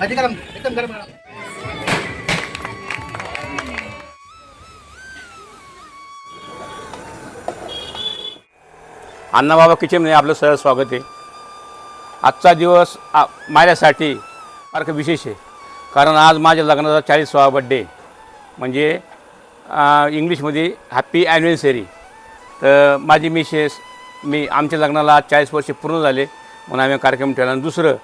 भाजी गरम एकदम गरम अण्णाबाबा किचनमध्ये आपलं सहज स्वागत आहे. आजचा दिवस आ माझ्यासाठी फार विशेष आहे. कारण आज माझ्या लग्नाचा चाळीसवा बड्डे म्हणजे इंग्लिशमध्ये हॅप्पी ॲनिव्हर्सरी तर माझी मिसेस मी आमच्या लग्नाला आज चाळीस वर्ष पूर्ण झाले. म्हणून आम्ही कार्यक्रम ठेवला. आणि दुसरं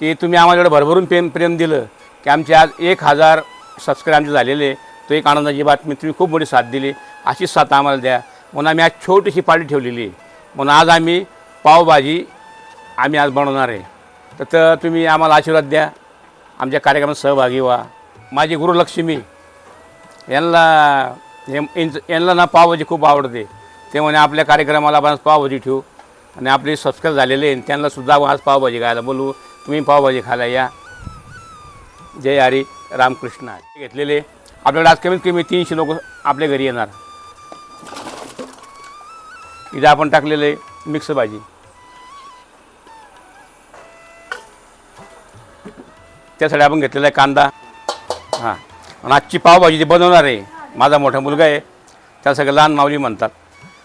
की तुम्ही आम्हाला एवढं भरभरून प्रेम प्रेम दिलं की आमचे आज एक हजार सबस्क्राईब आमचे झालेले तो एक आनंदाची बातमी तुम्ही खूप मोठी साथ दिली. अशीच साथ आम्हाला द्या. म्हणून आम्ही आज छोटीशी पार्टी ठेवलेली आहे. म्हणून आज आम्ही पावभाजी आम्ही आज बनवणार आहे. तर तर तुम्ही आम्हाला आशीर्वाद द्या. आमच्या कार्यक्रमात सहभागी व्हा. माझी गुरुलक्ष्मी यांना यांचं- यांना ना पावभाजी खूप आवडते. ते म्हणे आपल्या कार्यक्रमाला आपण आज पावभाजी ठेवू. आणि आपले सबस्क्राईब झालेले आहे. त्यांनासुद्धा आज पावभाजी खायला बोलू तुम्ही पावभाजी खायला या. जय हरी रामकृष्ण. घेतलेले. आपल्याकडे आज कमीत कमी तीनशे लोक आपल्या घरी येणार. इथं आपण टाकलेले मिक्स भाजी. त्यासाठी आपण घेतलेला आहे कांदा. हां. आणि आजची पावभाजी जी बनवणार आहे माझा मोठा मुलगा आहे त्याला सगळं लहान माऊली म्हणतात.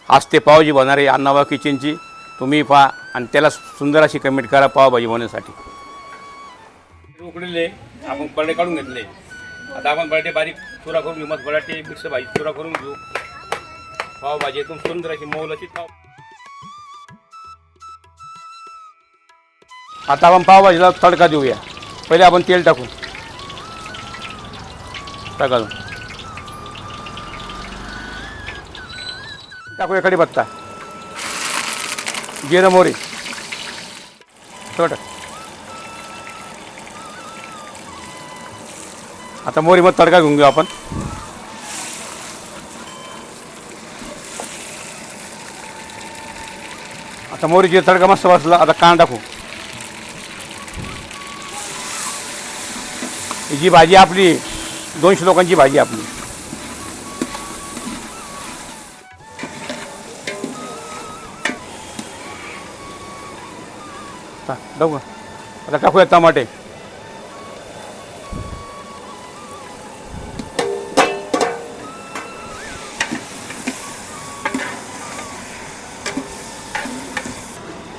आज ते पावभाजी बनणार आहे अन्नावा किचनची. तुम्ही पहा आणि त्याला सुंदर अशी कमेंट करा पावभाजी बनवण्यासाठी. उकडलेले आपण बरडे काढून घेतले. आता आपण बरडे बारीक चुरा करून घेऊ मग बटाटे मिक्स भाजी चुरा करून घेऊ. पावभाजी एकदम सुंदर अशी मौलाची पाव आता आपण पावभाजीला तडका देऊया. पहिले आपण तेल टाकू. टाका अजून. टाकूया कढीपत्ता. जिरं मोरी थोडं आता मोरी मग तडका घेऊन घेऊ आपण. आता मोहरीची तडका मस्त बसला आता कांदा टाकू. ही जी भाजी आपली दोनशे लोकांची भाजी आपली. आता टाकूया टमाटे.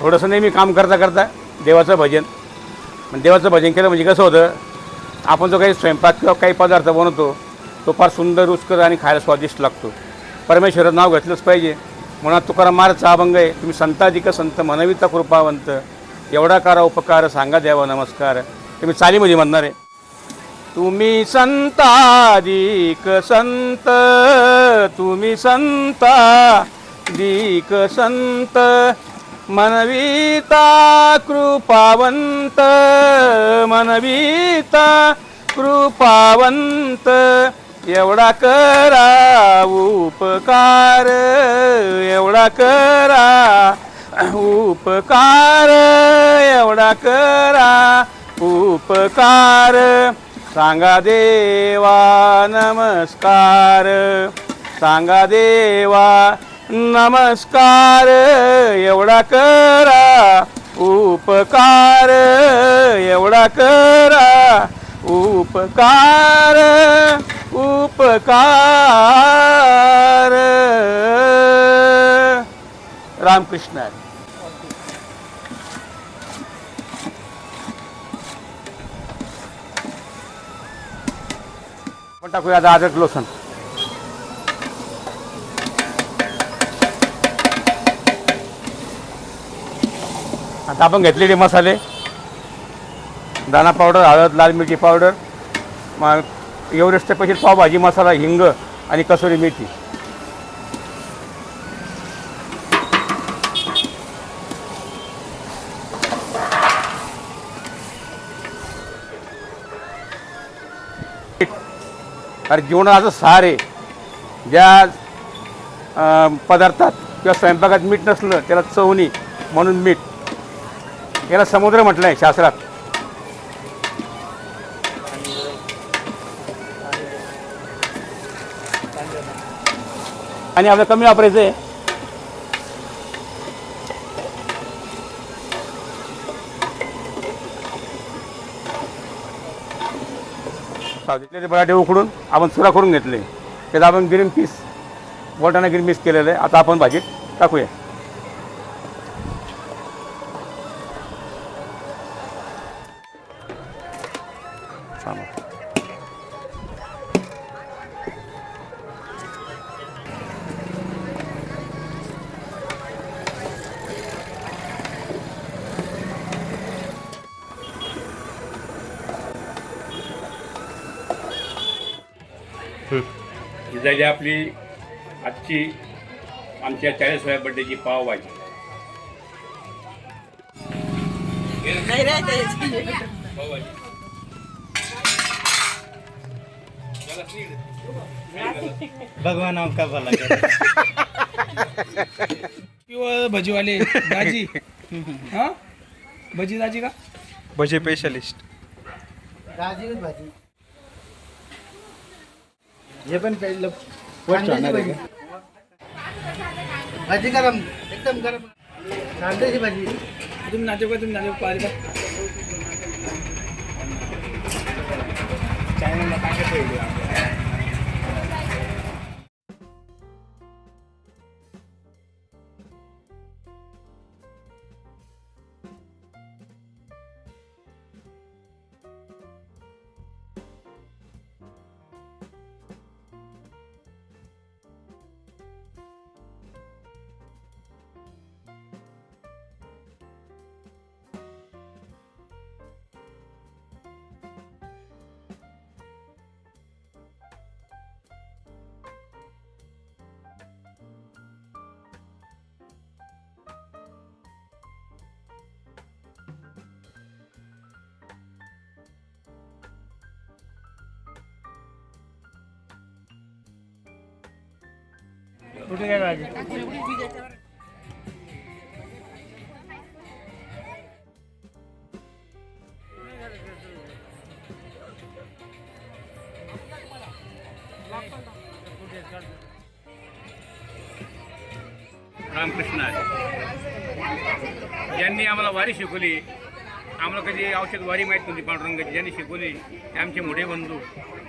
थोडंसं नेहमी काम करता करता देवाचं भजन. पण देवाचं भजन केलं म्हणजे कसं होतं आपण जो काही स्वयंपाक किंवा काही पदार्थ बनवतो तो फार सुंदर रुचकर आणि खायला स्वादिष्ट लागतो. परमेश्वराचं नाव घेतलंच पाहिजे. म्हणा तुकाराम महाराजचा अभंग आहे तुम्ही संताधिक संत मनविता कृपावंत एवढा करा उपकार सांगा द्यावा नमस्कार. तुम्ही चालीमध्ये म्हणणार आहे. तुम्ही संताधिक संत तुम्ही संता दीक संत मनविता कृपावंत मनविता कृपावंत एवढा करा उपकार एवढा करा उपकार एवढा करा उपकार सांगा देवा नमस्कार सांगा देवा नमस्कार एवढा करा उपकार एवढा करा उपकार उपकार. रामकृष्ण. पण टाकूया आता अद्रक लोसन. आता आपण घेतलेले मसाले. दाणा पावडर हळद लाल मिरची पावडर मग एव्हरेस्ट पावभाजी मसाला हिंग आणि कसुरी मेथी. कारण जीवनाचं सार आहे ज्या पदार्थात किंवा स्वयंपाकात मीठ नसलं त्याला चवणी म्हणून मीठ. याला समुद्र म्हटलं आहे शास्त्रात. आणि आपलं कमी वापरायचं आहे. घेतले ते बटाटे उकडून आपण चुरा करून घेतले. त्यात आपण ग्रीन पीस बोटाने ग्रीन पीस केलेलं. आहे आता आपण भाजीत टाकूया. चालेल. ही झाली आपली आजची आमच्या चाळीसव्या बड्डेची पावभाजी. नाही राहते पावभाजी. भगवान आपका भला करे? किंवा भजीवाले दाजी. हा? भजी दाजी का? भजे स्पेशलिस्ट भाजी. हे पण पहिलं भाजी. भाजी गरम एकदम गरम. कांद्याची भाजी. तुम्ही नातेवाईक का? तुम्ही नातेवाईक पाहिले का? चायनाला टाकत ठेवली कुठे काय भाजी रामकृष्ण आहे ज्यांनी आम्हाला वारी शिकवली आम्हाला कधी औषध वारी माहीत नव्हती पांडुरंगाची. ज्यांनी शिकवली ते आमचे मोठे बंधू.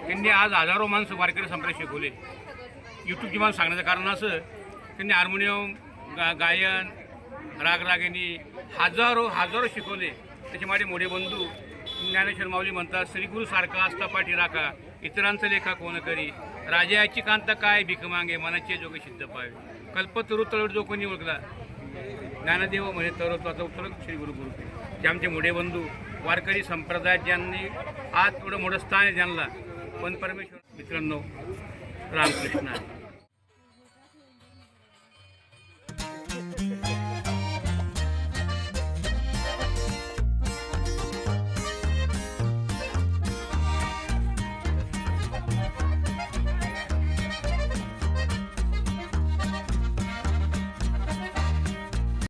त्यांनी आज हजारो माणसं वारकरी संप्रदाय शिकवले. यूट्यूबची मला सांगण्याचं कारण असं त्यांनी हार्मोनियम गा गायन रागरागिनी हजारो हजारो शिकवले. त्याचे माझे मोठे बंधू ज्ञानेश्वर माऊली म्हणतात श्रीगुरु सारखा असता पाठी राखा इतरांचं लेखा कोण करी? राजाची कांता काय भीक मागे मनाचे जोग सिद्ध पावे. कल्पतरू तळ जो कोणी ओळखला ज्ञानदेव म्हणे तरुत्वाचा उत्तर श्री गुरु गुरु ते आमचे मोठे बंधू वारकरी संप्रदायात ज्यांनी आज थोडं मोठं स्थान आहे ज्यांना. पण परमेश्वर मित्रांनो रामकृष्ण आहे.